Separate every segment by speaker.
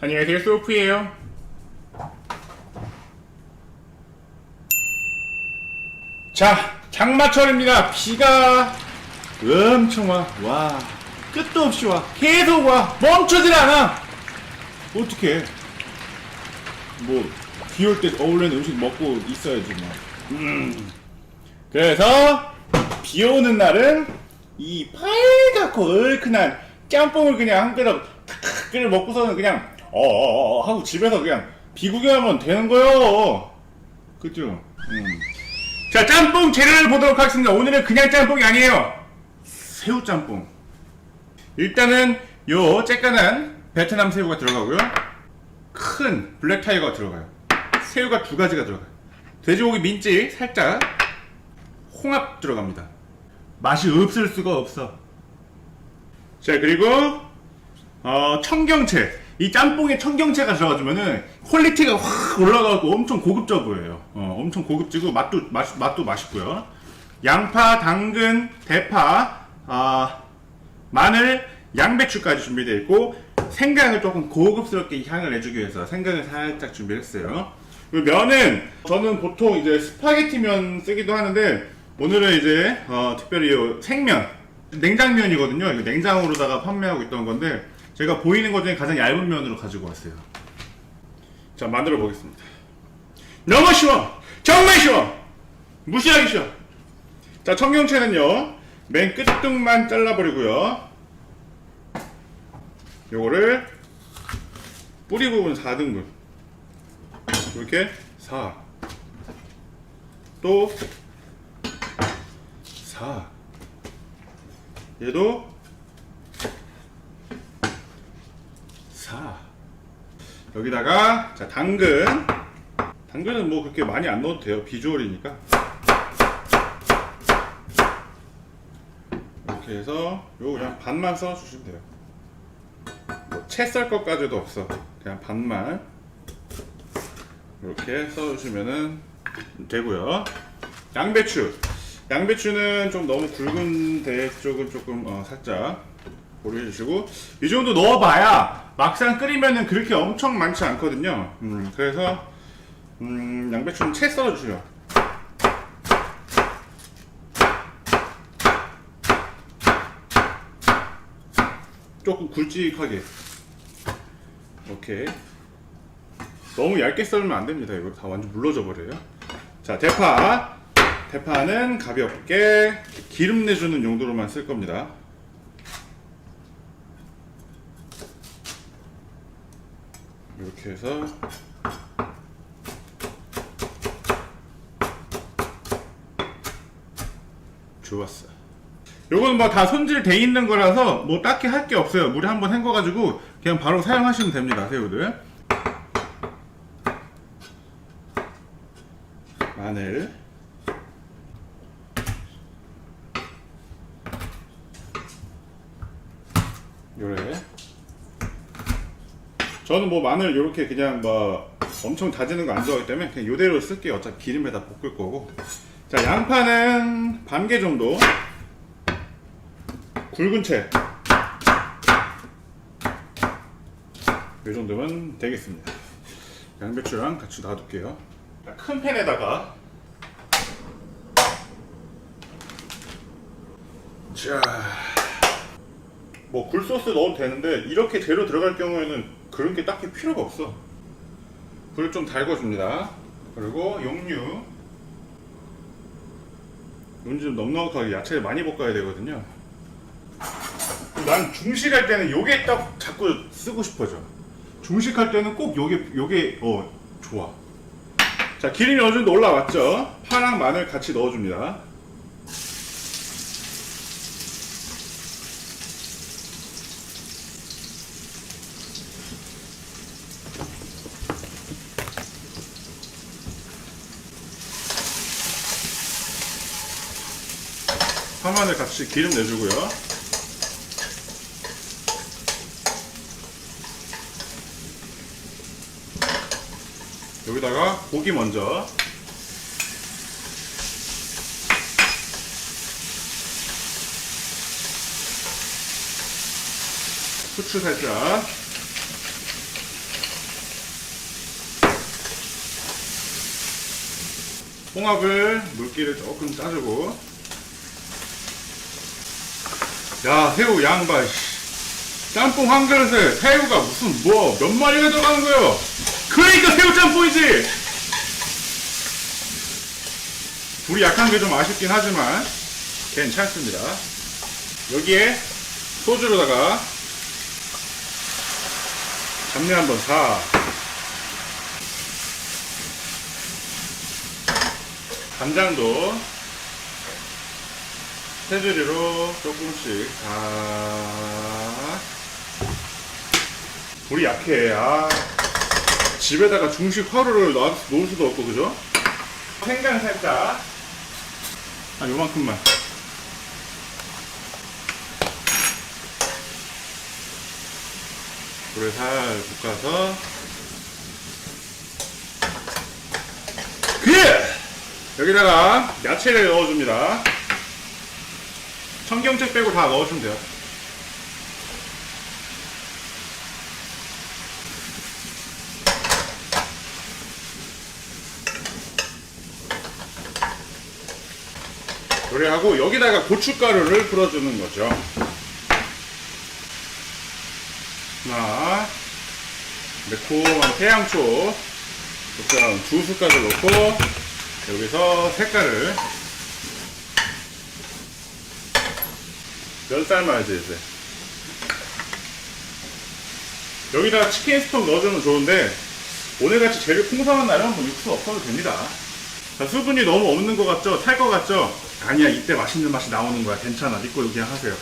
Speaker 1: 안녕하세요 소프예요. 자 장마철입니다. 비가 엄청 와. 와 끝도 없이 와. 계속 와. 멈추질 않아. 어떡해. 뭐비 올 때 어울리는 음식 먹고 있어야지 뭐. 음. 그래서 비 오는 날은 이 빨갛고 얼큰한 짬뽕을 그냥 한 그릇 끓여 먹고서는 그냥 어어어 하고 집에서 그냥 비구경하면 되는 거요. 그죠? 음. 자 짬뽕 재료를 보도록 하겠습니다. 오늘은 그냥 짬뽕이 아니에요. 새우 짬뽕. 일단은 요 쬐깐한 베트남 새우가 들어가고요. 큰 블랙 타이거가 들어가요. 새우가 두 가지가 들어가요. 돼지고기 민지 살짝 홍합 들어갑니다. 맛이 없을 수가 없어. 자 그리고 어, 청경채 이 짬뽕에 청경채가 들어가주면은 퀄리티가 확 올라가고 엄청 고급져 보여요. 어, 엄청 고급지고 맛도 맛, 맛도 맛있고요. 양파, 당근, 대파, 아, 마늘, 양배추까지 준비되어 있고 생강을 조금 고급스럽게 향을 내주기 위해서 생강을 살짝 준비했어요. 그리고 면은 저는 보통 이제 스파게티 면 쓰기도 하는데 오늘은 이제 어, 특별히 요 생면 냉장면이거든요. 이거 냉장으로다가 판매하고 있던 건데 제가 보이는 것 중에 가장 얇은 면으로 가지고 왔어요. 자 만들어 보겠습니다. 너무 쉬워, 정말 쉬워, 무시하기 쉬워. 자 청경채는요 맨 끝뚱만 잘라버리고요. 요거를 뿌리 부분 4등분 이렇게 4. 또 4. 얘도 4. 여기다가 자 당근. 당근은 뭐 그렇게 많이 안 넣어도 돼요. 비주얼이니까. 이렇게 해서 요 그냥 반만 써 주시면 돼요. 뭐 채 썰 것까지도 없어. 그냥 반만. 이렇게 써주시면은 되고요. 양배추. 양배추는 좀 너무 굵은 대 쪽은 조금 어, 살짝 고려해 주시고 이 정도 넣어봐야 막상 끓이면은 그렇게 엄청 많지 않거든요. 음, 그래서 음, 양배추는 채 썰어주세요. 조금 굵직하게. 오케이. 너무 얇게 썰면 안 됩니다. 이거 다 완전 물러져 버려요. 자, 대파. 대파는 가볍게 기름 내주는 용도로만 쓸 겁니다. 이렇게 해서 좋았어. 요거는 뭐 다 손질 돼 있는 거라서 뭐 딱히 할 게 없어요. 물에 한번 헹궈가지고 그냥 바로 사용하시면 됩니다. 새우들. 마늘. 요래. 저는 뭐 마늘 요렇게 그냥 뭐 엄청 다지는 거 안 좋아하기 때문에 그냥 요대로 쓸게요. 어차피 기름에 다 볶을 거고. 자, 양파는 반 개 정도. 굵은 채. 이 정도면 되겠습니다. 양배추랑 같이 놔둘게요. 자, 큰 팬에다가 자, 뭐 굴소스 넣어도 되는데 이렇게 재료 들어갈 경우에는 그런 게 딱히 필요가 없어. 불을 좀 달궈줍니다. 그리고 용류. 용주 좀 넉넉하게 야채를 많이 볶아야 되거든요. 난 중식할 때는 요게 딱 자꾸 쓰고 싶어져. 중식할 때는 꼭 요게 요게 어 좋아. 자 기름이 어느 정도 올라왔죠. 파랑 마늘 같이 넣어줍니다. 마늘 같이 기름 내주고요. 여기다가 고기 먼저. 후추 살짝. 홍합을 물기를 조금 짜주고. 야 새우 씨. 짬뽕 한 그릇에 새우가 무슨 뭐 몇 마리가 들어가는 거예요? 그러니까 새우 짬뽕이지! 불이 약한 게 좀 아쉽긴 하지만 괜찮습니다. 여기에 소주로다가 잡내 한번 사. 간장도 테두리로 조금씩 다. 불이 약해. 아. 집에다가 중식 화로를 놔- 놓을 수도 없고 그죠? 생강 살짝. 한 요만큼만. 불에 살 볶아서. 그 여기다가 야채를 넣어줍니다 청경채 빼고 다 넣어주면 돼요. 요리하고 여기다가 고춧가루를 풀어주는 거죠. 하나 매콤한 태양초 일단 두 숟가락 넣고 여기서 색깔을 면 삶아야지 이제. 여기다 치킨 스톡 넣어주면 좋은데 오늘같이 재료 풍성한 날은 뭐 육수 없어도 됩니다. 자, 수분이 너무 없는 것 같죠? 탈 것 같죠? 아니야 이때 맛있는 맛이 나오는 거야. 괜찮아. 믿고 그냥 하세요.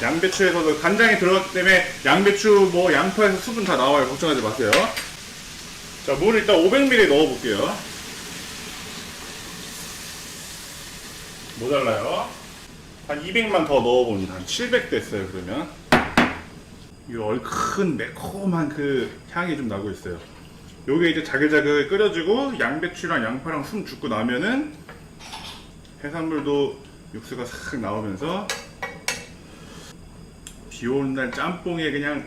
Speaker 1: 양배추에서도 간장이 들어갔기 때문에 양배추 뭐 양파에서 수분 다 나와요. 걱정하지 마세요. 자 물을 일단 500ml 넣어 볼게요. 모자라요 한 200만 더 넣어봅니다. 한700 됐어요 그러면. 이 얼큰 매콤한 그 향이 좀 나고 있어요. 요게 이제 자글자글 끓여지고 양배추랑 양파랑 숨 죽고 나면은 해산물도 육수가 싹 나오면서 비 오는 날 짬뽕에 그냥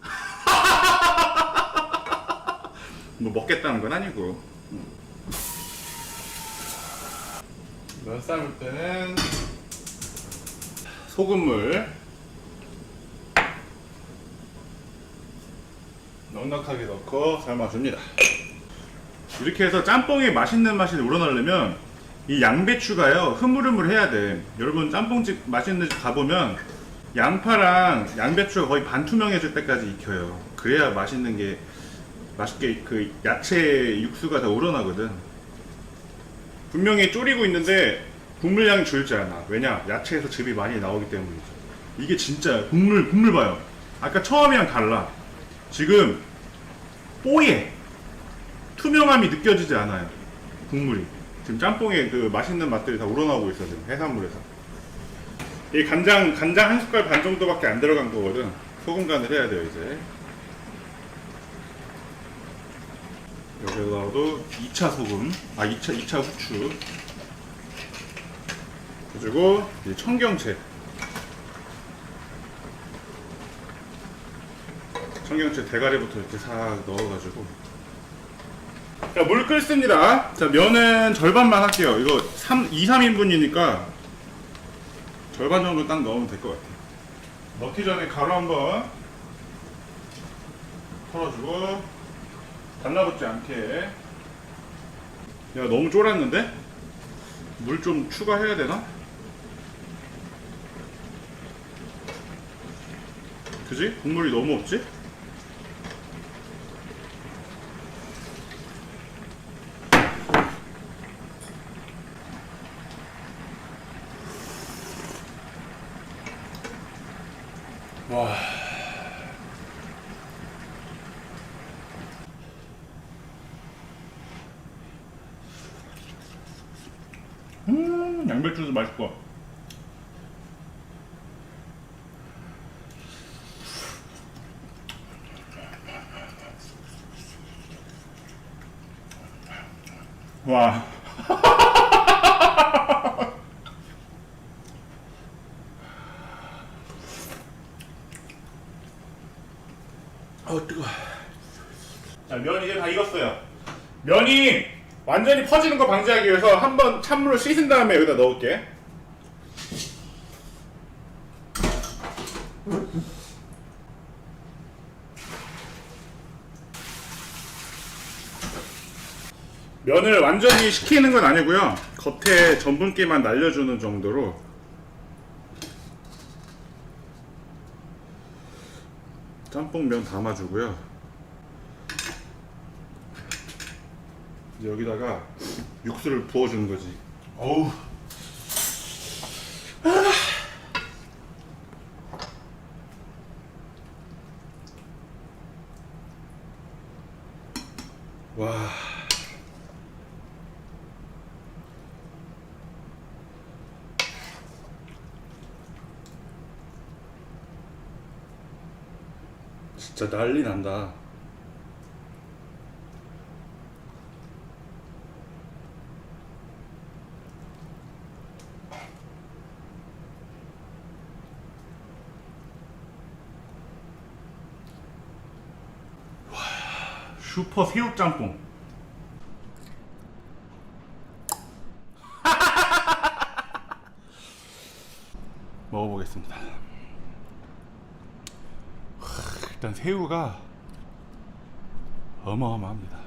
Speaker 1: 뭐 먹겠다는 건 아니고 면 삶을 때는 소금물 넉넉하게 넣고 삶아줍니다. 이렇게 해서 짬뽕에 맛있는 맛이 우러나려면 이 양배추가요 흐물흐물해야 돼. 여러분 짬뽕집 맛있는 집 가보면 양파랑 양배추가 거의 반투명해질 때까지 익혀요. 그래야 맛있는 게 맛있게 그 야채 육수가 다 우러나거든 분명히 졸이고 있는데 국물량이 줄지 않아. 왜냐? 야채에서 즙이 많이 나오기 때문이죠. 이게 진짜 국물 국물 봐요. 아까 처음이랑 달라. 지금 뽀얘 투명함이 느껴지지 않아요. 국물이. 지금 짬뽕에 그 맛있는 맛들이 다 우러나오고 있어 지금 해산물에서. 이 간장 간장 한 숟갈 반 정도밖에 안 들어간 거거든. 소금 간을 해야 돼요 이제 여기다가도 2차 소금 아 2차 2차 후추 그리고 이 청경채 청경채 대가리부터 이렇게 싹 넣어가지고 자, 물 끓습니다. 자, 면은 절반만 할게요. 이거 3, 2, 3인분이니까 절반 정도 딱 넣으면 될 것 같아요. 넣기 전에 가루 한번 털어주고 달라붙지 않게 야 너무 쫄았는데? 물 좀 추가해야 되나? 그지? 국물이 너무 없지? 와. 양배추도 맛있고. 와. 어 뜨거. 자, 면 이제 다 익었어요. 면이 완전히 퍼지는 거 방지하기 위해서 한번 찬물로 씻은 다음에 여기다 넣을게. 면을 완전히 식히는 건 아니고요. 겉에 전분기만 날려주는 정도로 짬뽕면 담아주고요. 이제 여기다가 육수를 부어주는 거지. 어우. 와. 진짜 난리 난다. 슈퍼 새우 짬뽕. 먹어보겠습니다. 일단 새우가 어마어마합니다.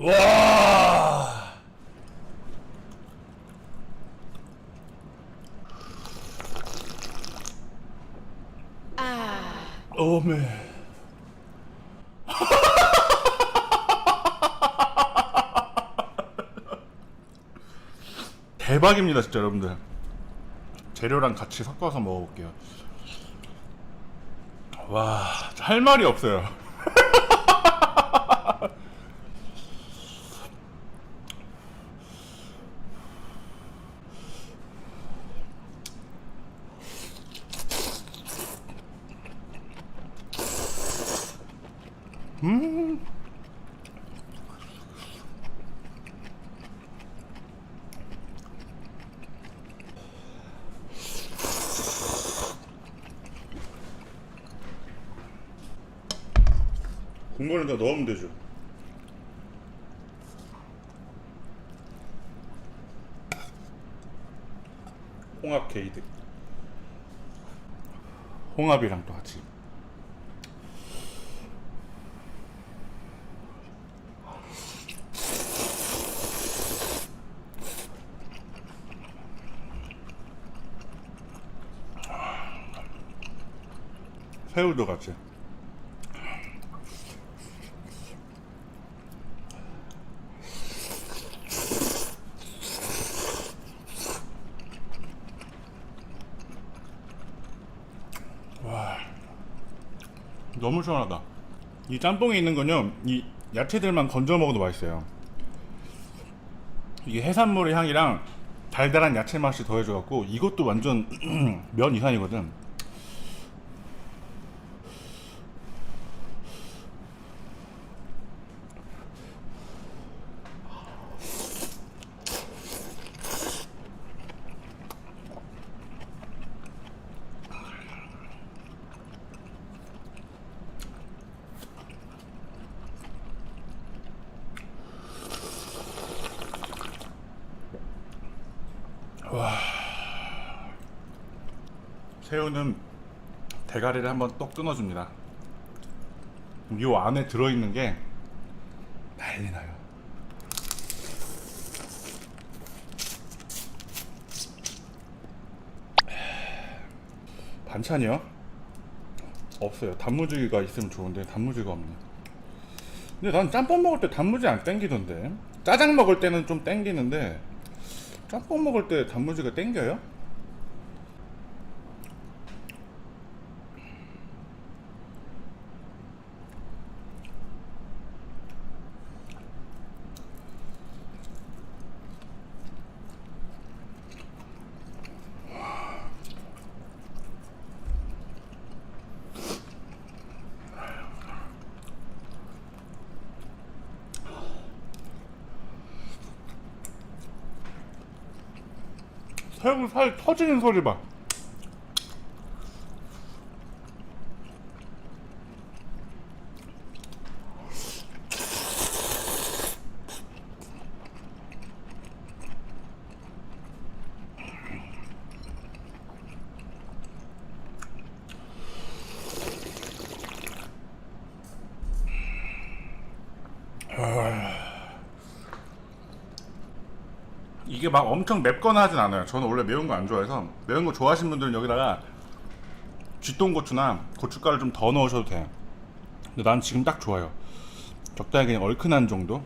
Speaker 1: 와. 오메. 대박입니다, 진짜 여러분들. 재료랑 같이 섞어서 먹어볼게요. 와, 할 말이 없어요. 국물을 더 넣으면 되죠. 홍합 게이드. 홍합이랑 또 같이. 새우도 같이. 시원하다. 이 짬뽕에 있는 건요, 이 야채들만 건져 먹어도 맛있어요. 이게 해산물의 향이랑 달달한 야채 맛이 더해져갖고 이것도 완전 면 이상이거든. 새우는 대가리를 한번 똑 끊어줍니다. 이 안에 들어있는 게 난리 나요. 반찬이요? 없어요. 단무지가 있으면 좋은데 단무지가 없네. 근데 난 짬뽕 먹을 때 단무지 안 땡기던데. 짜장 먹을 때는 좀 땡기는데 짬뽕 먹을 때 단무지가 땡겨요? 새우 살 터지는 소리 봐. 이게 막 엄청 맵거나 하진 않아요. 저는 원래 매운 거 안 좋아해서 매운 거 좋아하시는 분들은 여기다가 쥐똥고추나 고춧가루 좀 더 넣으셔도 돼요. 근데 난 지금 딱 좋아요. 적당히 그냥 얼큰한 정도.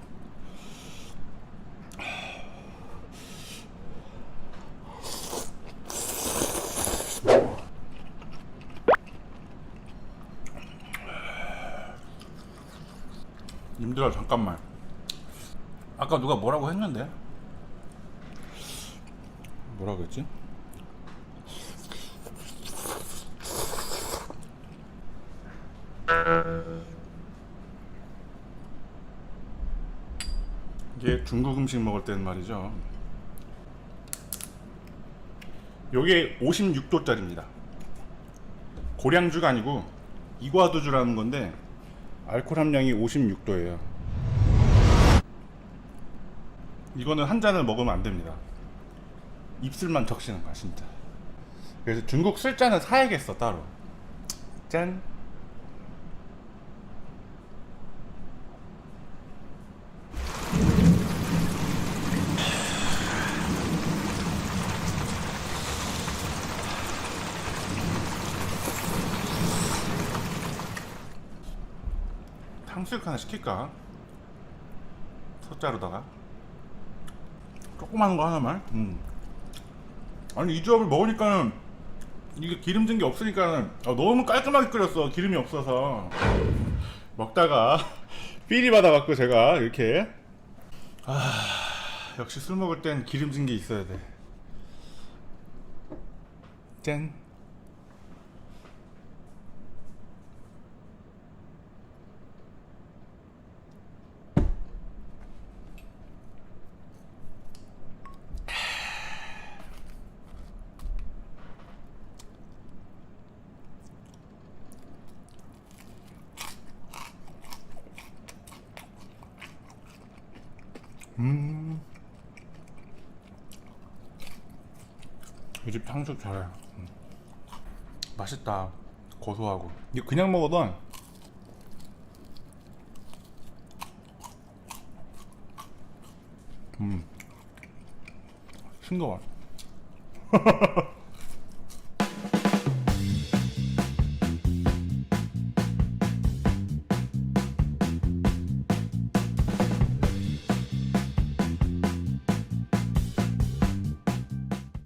Speaker 1: 님들아 잠깐만. 아까 누가 뭐라고 했는데? 뭐라 그랬지? 이게 중국 음식 먹을 때는 말이죠. 요게 56도짜리입니다. 고량주가 아니고 이과도주라는 건데 알코올 함량이 56도예요. 이거는 한 잔을 먹으면 안 됩니다. 입술만 적시는 거야 진짜. 그래서 중국 술잔을 사야겠어 따로. 짠. 탕수육 하나 시킬까? 소자루다가? 조그마한 거 하나만? 음. 아니 이 조합을 먹으니까는 이게 기름진 게 없으니까는 아, 너무 깔끔하게 끓였어 기름이 없어서. 먹다가 삘이 받아갖고 제가 이렇게. 아 역시 술 먹을 땐 기름진 게 있어야 돼 짠 이 집 탕수육 잘해. 음. 맛있다. 고소하고. 이거 그냥 먹어도 음 싱거워.